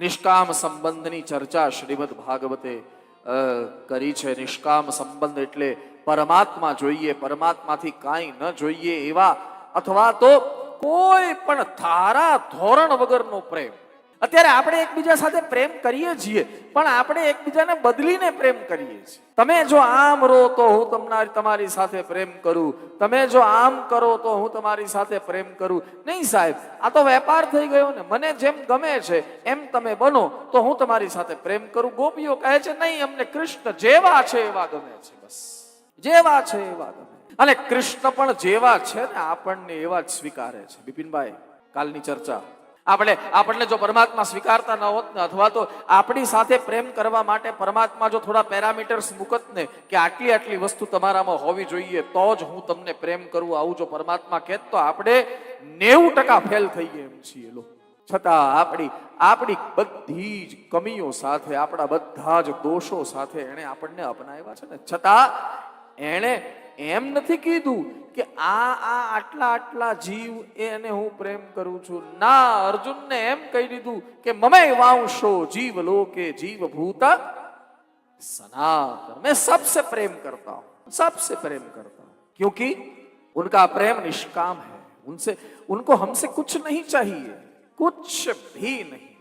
નિષ્કામ સંબંધની ચર્ચા શ્રીમદ ભાગવતે કરી છે. નિષ્કામ સંબંધ એટલે પરમાત્મા જોઈએ, પરમાત્માથી કાંઈ ન જોઈએ એવા, અથવા તો કોઈ પણ ધારા, ધોરણ વગરનો પ્રેમ. અત્યારે આપણે એકબીજા સાથે પ્રેમ કરીએ છીએ, પણ આપણે એકબીજાને બદલીને પ્રેમ કરીએ છીએ. તમે જો આમ રહો તો હું તમને તમારી સાથે પ્રેમ કરું. તમે જો આમ કરો તો હું તમારી સાથે પ્રેમ કરું. નહીં સાહેબ, આ તો વેપાર થઈ ગયો ને, મને જેમ ગમે છે, એમ તમે બનો, તો હું તમારી સાથે પ્રેમ કરું. ગોપીઓ કહે છે, નહીં, અમને કૃષ્ણ જેવા છે, એવા ગમે છે. બસ. જેવા છે, એવા ગમે અને કૃષ્ણ પણ જેવા છે ને, આપણને એવા જ સ્વીકારે છે. બિપિનભાઈ, કાલની ચર્ચા. આપણે આપણને જો પરમાત્મા સ્વીકારતા ન હોત ને અથવા તો આપણી સાથે પ્રેમ કરવા માટે પરમાત્મા જો થોડા પેરામીટર્સ મૂકત ને કે આટલી આટલી વસ્તુ તમારામાં હોવી જોઈએ, તો જ હું તમને પ્રેમ કરું, આવું જો પરમાત્મા કહેત તો આપણે નેવું ટકા ફેલ થઈ ગયા એમ છીએ લો. છતાં આપણી આપણી બધી જ કમીઓ સાથે, આપણા બધા જ દોષો સાથે એણે આપણને અપનાવ્યા છે ને. છતાં એણે એમ નથી કીધું કે આ આ આટલા આટલા જીવ એને હું પ્રેમ કરું છું ના અર્જુનને એમ કહી દીધું કે મમે વાંશો જીવ લોકે જીવ ભૂત सनातन मैं सबसे प्रेम करता हूं सबसे प्रेम करता हूं क्योंकि उनका प्रेम निष्काम है उनसे उनको हमसे कुछ नहीं चाहिए कुछ भी नहीं